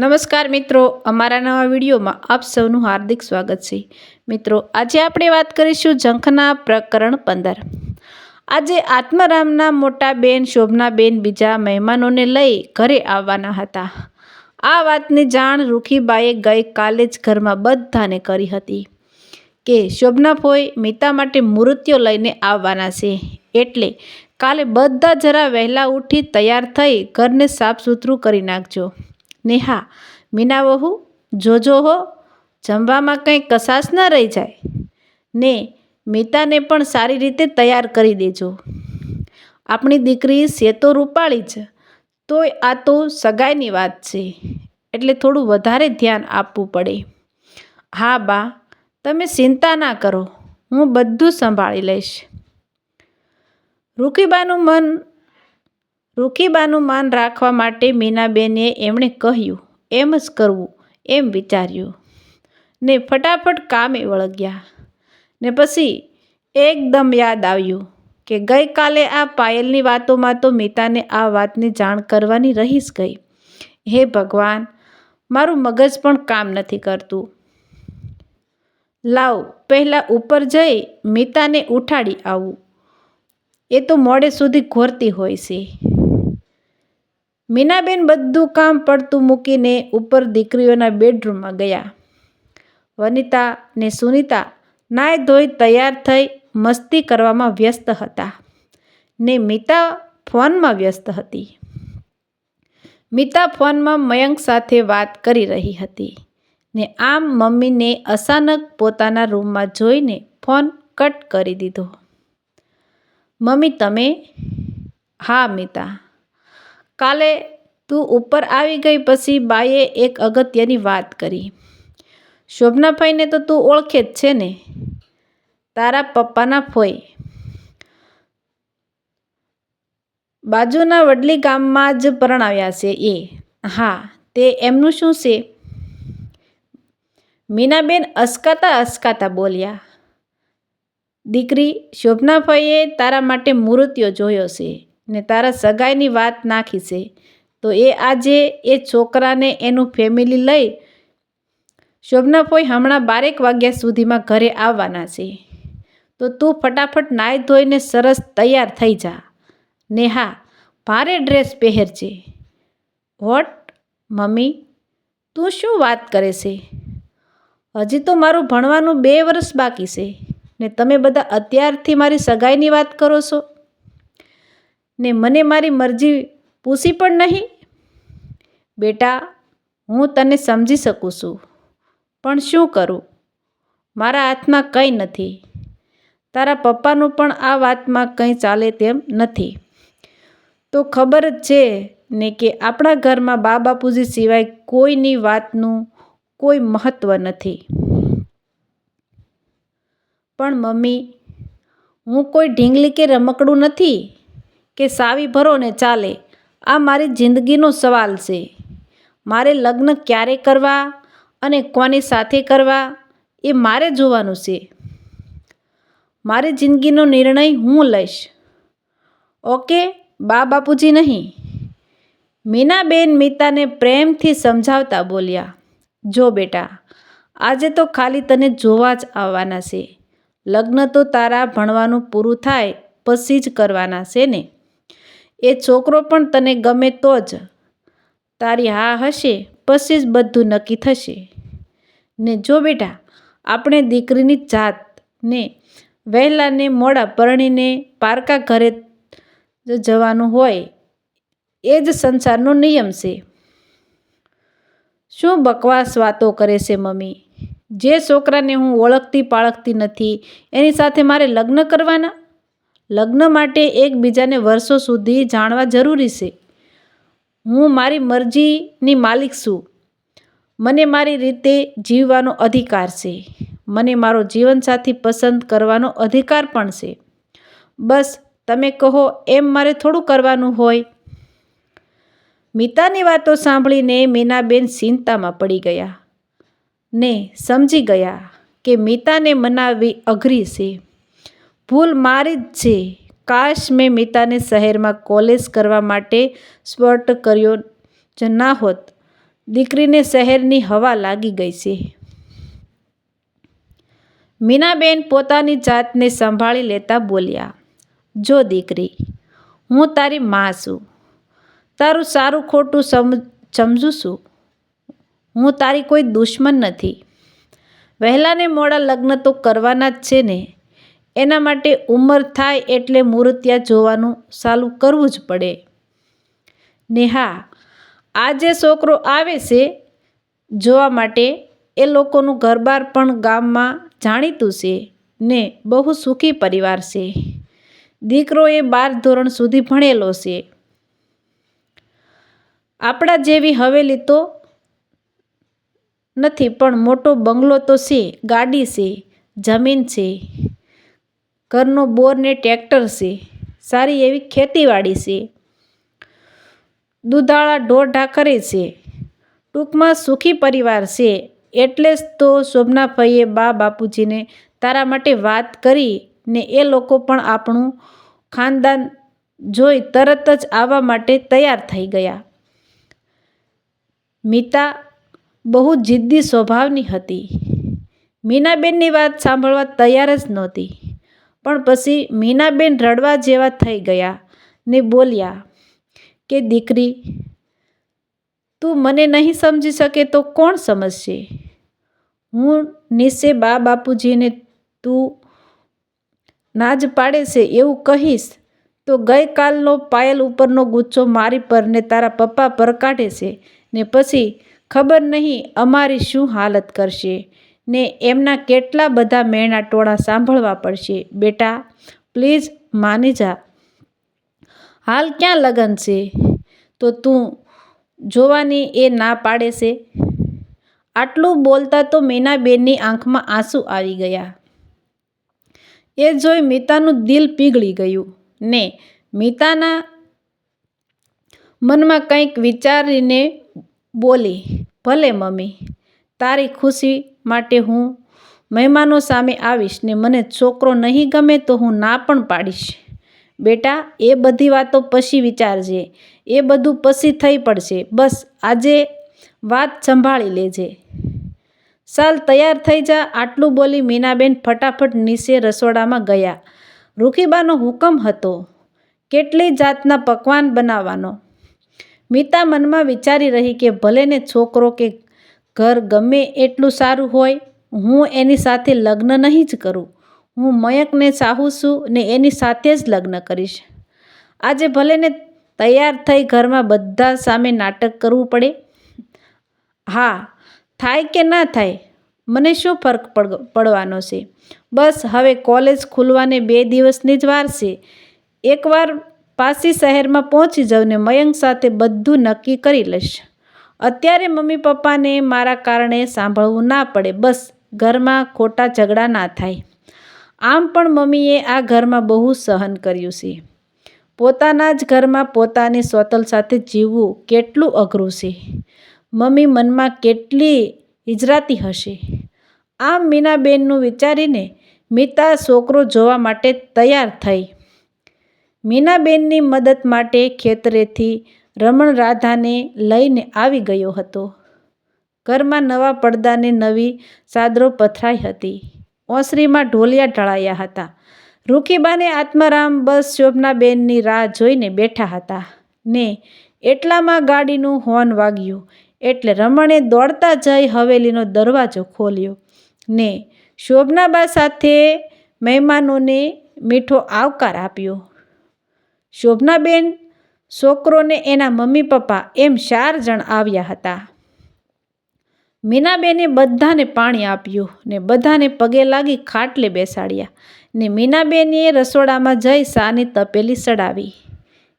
નમસ્કાર મિત્રો, અમારા નવા વિડીયોમાં આપ સૌનું હાર્દિક સ્વાગત છે. મિત્રો, આજે આપણે વાત કરીશું ઝંખના પ્રકરણ પંદર. આજે આત્મારામના મોટા બેન, શોભનાબેન બીજા મહેમાનોને લઈ ઘરે આવવાના હતા. આ વાતની જાણ રૂખીબાએ ગઈ કાલે જ ઘરમાં બધાને કરી હતી કે શોભનાફોઈ મિતા માટે મૃત્યુ લઈને આવવાના છે. એટલે કાલે બધા જરા વહેલા ઉઠી તૈયાર થઈ ઘરને સાફ સુથરું કરી નાખજો. નેહા મીના વહુ જોજો હો, જમવામાં કંઈ કસાશ ન રહી જાય. ને, મિતાને પણ સારી રીતે તૈયાર કરી દેજો. આપણી દીકરી સેતો રૂપાળી જ, તોય આ તો સગાઈની વાત છે, એટલે થોડું વધારે ધ્યાન આપવું પડે. હા બા, તમે ચિંતા ના કરો, હું બધું સંભાળી લઈશ. રૂકીબાનું મન રૂખીબાનું માન રાખવા માટે મીનાબેને એમણે કહ્યું, એમ જ કરવું. એમ વિચાર્યું. ને ફટાફટ કામે વળગ્યા. ને પછી એકદમ યાદ આવ્યું કે ગઈકાલે આ પાયલની વાતોમાં તો મીતાને આ વાતની જાણ કરવાની રહી જ ગઈ. હે ભગવાન, મારું મગજ પણ કામ નથી કરતું. લાવ, પહેલાં ઉપર જઈ મીતાને ઉઠાડી આવું. એ તો મોડે સુધી ઘોરતી હોય છે. મીનાબેન બધું કામ પડતું મૂકીને ઉપર દીકરીઓના બેડરૂમમાં ગયા. વનિતા ને સુનિતા, નાય ધોઈ તૈયાર થઈ, મસ્તી કરવામાં વ્યસ્ત હતા. ને મિતા ફોનમાં વ્યસ્ત હતી. મિતા ફોનમાં મયંક સાથે વાત કરી રહી હતી ને આમ મમ્મીને અચાનક પોતાના રૂમમાં જોઈને ફોન કટ કરી દીધો. મમ્મી, તમે? હા, મિતા. કાલે તું ઉપર આવી ગઈ પછી બાએ એક અગત્યની વાત કરી. શોભનાભાઈને તો તું ઓળખે જ છે ને? તારા પપ્પાના ફોઈ. બાજુના વડલી ગામમાં જ પરણાવ્યા છે એ. હા, તે એમનું શું છે? મીનાબેન અસકાતા અસકાતા બોલ્યા. દીકરી, શોભનાભાઈએ તારા માટે મૂર્તિઓ જોયો છે. ને તારા સગાઈની વાત નાખી છે. તો એ આજે એ છોકરાને એનું ફેમિલી લઈ શોભનાફોઈ હમણાં બારેક વાગ્યા સુધીમાં ઘરે આવવાના છે. તો તું ફટાફટ નાહી ધોઈને સરસ તૈયાર થઈ જા. ને હા, ભારે ડ્રેસ પહેરજે. વોટ, મમ્મી, તું શું વાત કરે છે? હજી તો મારું ભણવાનું બે વર્ષ બાકી છે. ને તમે બધા અત્યારથી મારી સગાઈની વાત કરો છો? ને મને મારી મરજી પૂછી પણ નહીં? બેટા, હું તને સમજી શકું છું, પણ શું કરું? મારા હાથમાં કંઈ નથી. તારા પપ્પાનું પણ આ વાતમાં કંઈ ચાલે તેમ નથી. તો ખબર જ છે ને કે આપણા ઘરમાં બા બાપુજી સિવાય કોઈની વાતનું કોઈ મહત્ત્વ નથી. પણ મમ્મી, હું કોઈ ઢીંગલી કે રમકડું નથી? કે સાવી ભરો ને ચાલે, આ મારી જિંદગીનો સવાલ છે. મારે લગ્ન ક્યારે કરવા અને કોની સાથે કરવા એ મારે જોવાનું છે. મારી જિંદગીનો નિર્ણય હું લઈશ. ઓકે, બા બાપુજી નહીં. મીનાબેન મિતાને પ્રેમથી સમજાવતા બોલ્યા, જો બેટા, આજે તો ખાલી તને જોવા જ આવવાના છે. લગ્ન તો તારા ભણવાનું પૂરું થાય, પછી જ કરવાના છે ને? એ છોકરો પણ તને ગમે તો જ. તારી હા હશે, પછી જ બધું નક્કી થશે. ને જો બેટા, આપણે દીકરીની જાત ને વહેલાને મોડા પરણીને પારકા ઘરે જવાનું હોય, એ જ સંસારનો નિયમ છે. શું બકવાસ વાતો કરે છે મમ્મી? જે છોકરાને હું ઓળખતી પાળખતી નથી, એની સાથે મારે લગ્ન કરવાના? લગ્ન માટે એકબીજાને વર્ષો સુધી જાણવા જરૂરી છે. હું મારી મરજીની માલિક છું. મને મારી રીતે જીવવાનો અધિકાર છે. મને મારો જીવનસાથી પસંદ કરવાનો અધિકાર પણ છે. બસ, તમે કહો, એમ મારે થોડું કરવાનું હોય. મિતાની વાતો સાંભળીને મીનાબેન ચિંતામાં પડી ગયા. ને સમજી ગયા કે મિતાને મનાવવી અઘરી છે. ભૂલ મારી જ છે. કાશ મેં મિતાને શહેરમાં કોલેજ કરવા માટે સ્પર્ટ કર્યો જ ના હોત. દીકરીને શહેરની હવા લાગી ગઈ છે. મીનાબેન પોતાની જાતને સંભાળી લેતા બોલ્યા, જો દીકરી, હું તારી મા છું. તારું સારું ખોટું સમ સમજું છું. હું તારી કોઈ દુશ્મન નથી. વહેલાને મોડા લગ્ન તો કરવાના જ છે ને. એના માટે ઉંમર થાય એટલે મૂર્તિયા જોવાનું ચાલુ કરવું જ પડે. ને હા આ જે છોકરો આવે છે, જોવા માટે એ લોકોનું ઘરબાર પણ ગામમાં જાણીતું છે ને બહુ સુખી પરિવાર છે. દીકરો એ બાર ધોરણ સુધી ભણેલો છે. આપણા જેવી હવેલી તો નથી, પણ મોટો બંગલો તો છે, ગાડી છે, જમીન છે. ઘરનો બોર ને ટ્રેક્ટર છે. સારી એવી ખેતીવાડી છે. દૂધાળા ઢોર ઢાકરે છે. ટૂંકમાં સુખી પરિવાર છે. એટલે જ તો શોભનાભાઈએ બા બાપુજીને તારા માટે વાત કરી ને એ લોકો પણ આપણું ખાનદાન જોઈ તરત જ આવવા માટે તૈયાર થઈ ગયા. મીતા બહુ જિદ્દી સ્વભાવની હતી. મીનાબેનની વાત સાંભળવા તૈયાર જ નહોતી. પણ પછી મીનાબેન રડવા જેવા થઈ ગયા ને બોલ્યા કે દીકરી, તું મને નહીં સમજી શકે તો કોણ સમજશે? હું નિશ્ચે બા બાપુજીને તું નાજ પાડે છે એવું કહીશ તો ગઈકાલનો પાયલ ઉપરનો ગુચ્છો મારી પર ને તારા પપ્પા પર કાઢે છે ને પછી ખબર નહીં અમારી શું હાલત કરશે. ને એમના કેટલા બધા મેણા ટોળા સાંભળવા પડશે? બેટા, પ્લીઝ માની જા. હાલ ક્યાં લગ્ન છે? તો તું જોવાની એ ના પાડે છે? આટલું બોલતા તો મીનાબેનની આંખમાં આંસુ આવી ગયા. એ જોઈ મીતાનું દિલ પીગળી ગયું. ને મીતાના મનમાં કંઈક વિચારીને બોલી, ભલે મમ્મી, તારી ખુશી માટે હું મહેમાનો સામે આવીશ ને મને છોકરો નહીં ગમે તો હું ના પણ પાડીશ. બેટા, એ બધી વાતો પછી વિચારજે. એ બધું પછી થઈ પડશે. બસ, આજે વાત સંભાળી લેજે. સાલ તૈયાર થઈ જા. આટલું બોલી મીનાબેન ફટાફટ નીચે રસોડામાં ગયા. રૂખીબાનો હુકમ હતો કેટલી જાતના પકવાન બનાવવાનો. મીતા મનમાં વિચારી રહી કે ભલે ને છોકરો કે ઘર ગમે એટલું સારું હોય, હું એની સાથે લગ્ન નહીં જ કરું. હું મયંકને ચાહું છું ને એની સાથે જ લગ્ન કરીશ. આજે ભલે ને તૈયાર થઈ ઘરમાં બધા સામે નાટક કરવું પડે. હા, થાય કે ના થાય, મને શું ફરક પડ, પડવાનો છે? બસ હવે કોલેજ ખુલવાને બે દિવસની જ વાર છે. એકવાર પાછી શહેરમાં પહોંચી જાઉં ને મયંક સાથે બધું નક્કી કરી લઈશ. અત્યારે મમ્મી પપ્પાને મારા કારણે સાંભળવું ના પડે. બસ, ઘરમાં ખોટા ઝઘડા ના થાય. આમ પણ મમ્મીએ આ ઘરમાં બહુ સહન કર્યું છે. પોતાના જ ઘરમાં પોતાની સ્વતલ સાથે જીવવું કેટલું અઘરું છે. મમ્મી મનમાં કેટલી હિજરાતી હશે. આમ મીનાબેનનું વિચારીને મીતા છોકરો જોવા માટે તૈયાર થઈ. મીનાબેનની મદદ માટે ખેતરેથી રમણ રાધાને લઈને આવી ગયો હતો. ઘરમાં નવા પડદાને નવી સાદરો પથરાઈ હતી. ઓસરીમાં ઢોલિયા ઢળાયા હતા. રૂખીબાને આત્મારામ બસ શોભનાબેનની રાહ જોઈને બેઠા હતા ને એટલામાં ગાડીનું હોર્ન વાગ્યું એટલે રમણે દોડતા જઈ હવેલીનો દરવાજો ખોલ્યો ને શોભનાબા સાથે મહેમાનોને મીઠો આવકાર આપ્યો. શોભનાબેન છોકરોને એના મમ્મી પપ્પા એમ ચાર જણ આવ્યા હતા. મીનાબેને બધાને પાણી આપ્યું ને બધાને પગે લાગી ખાટલે બેસાડ્યા ને મીનાબેને રસોડામાં જઈ સાની તપેલી સડાવી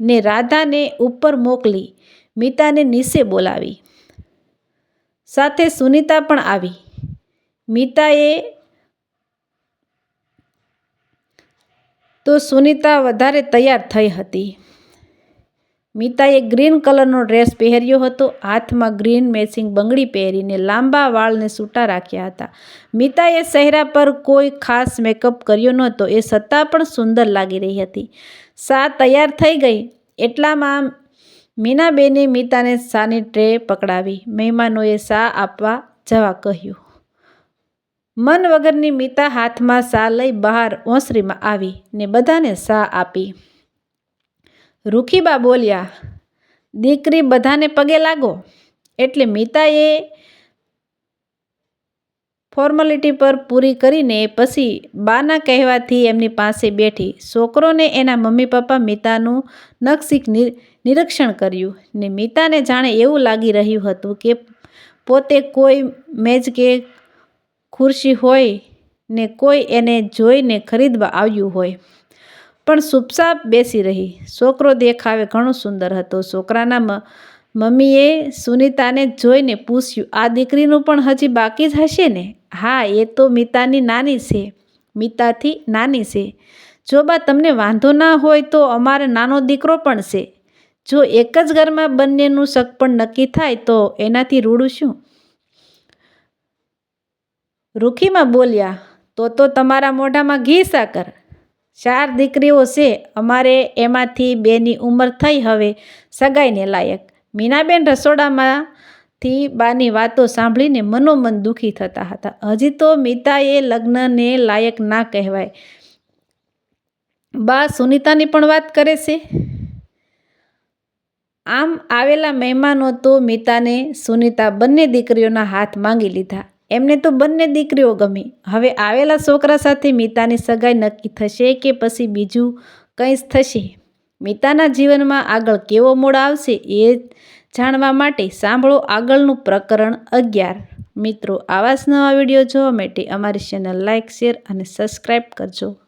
ને રાધાને ઉપર મોકલી મીતાને નીચે બોલાવી. સાથે સુનીતા પણ આવી. મીતાએ તો સુનિતા વધારે તૈયાર થઈ હતી. મીતાએ ગ્રીન કલરનો ડ્રેસ પહેર્યો હતો. હાથમાં ગ્રીન મેચિંગ બંગડી પહેરીને લાંબા વાળને છૂટા રાખ્યા હતા. મીતાએ ચહેરા પર કોઈ ખાસ મેકઅપ કર્યો નહોતો. એ છતાં પણ સુંદર લાગી રહી હતી. સા તૈયાર થઈ ગઈ? એટલામાં મીનાબેને મીતાને શાની ટ્રે પકડાવી. મહેમાનોએ સા આપવા જવા કહ્યું? મન વગરની મીતા હાથમાં શા લઈ બહાર ઓસરીમાં આવી ને બધાને સા આપી? રૂખીબા બોલ્યા, દીકરી બધાને પગે લાગો. એટલે મીતાએ ફોર્માલિટી પર પૂરી કરીને પછી બાના કહેવાથી એમની પાસે બેઠી. છોકરોને એના મમ્મી પપ્પા મીતાનું નખશીખ નિરીક્ષણ કર્યું ને મીતાને જાણે એવું લાગી રહ્યું હતું કે પોતે કોઈ મેજ કે ખુરશી હોય ને કોઈ એને જોઈને ખરીદવા આવ્યું હોય. પણ સુપસાપ બેસી રહી. છોકરો દેખાવે ઘણો સુંદર હતો. છોકરાના મમ્મીએ સુનિતાને જોઈને પૂછ્યું, આ દીકરીનું પણ હજી બાકી જ હશે ને? હા, એ તો મિતાની નાની છે. મિતાથી નાની છે. જો બા તમને વાંધો ના હોય તો અમારે નાનો દીકરો પણ છે. જો એક જ ઘરમાં બંનેનું સગપણ નક્કી થાય તો એનાથી રૂડું શું? રૂખીમાં બોલ્યા, તો તો તમારા મોઢામાં ઘી સાકર. ચાર દીકરીઓ છે, અમારે એમાંથી બેની ઉંમર થઈ હવે સગાઈને લાયક. મીનાબેન રસોડામાંથી બાની વાતો સાંભળીને મનોમન દુઃખી થતા હતા. હજી તો મીતાએ લગ્નને લાયક ના કહેવાય. બા સુનીતાની પણ વાત કરે છે? આમ આવેલા મહેમાનો તો મીતાને સુનીતા બંને દીકરીઓના હાથ માંગી લીધા. એમને તો બંને દીકરીઓ ગમી. હવે આવેલા છોકરા સાથે મીતાની સગાઈ નક્કી થશે કે પછી બીજું કંઈ થશે? મીતાના જીવનમાં આગળ કેવો મોડ આવશે એ જાણવા માટે સાંભળો આગળનું પ્રકરણ અગિયાર. મિત્રો, આવા જ નવા વીડિયો જોવા માટે અમારી ચેનલ લાઇક શેર અને સબસ્ક્રાઈબ કરજો.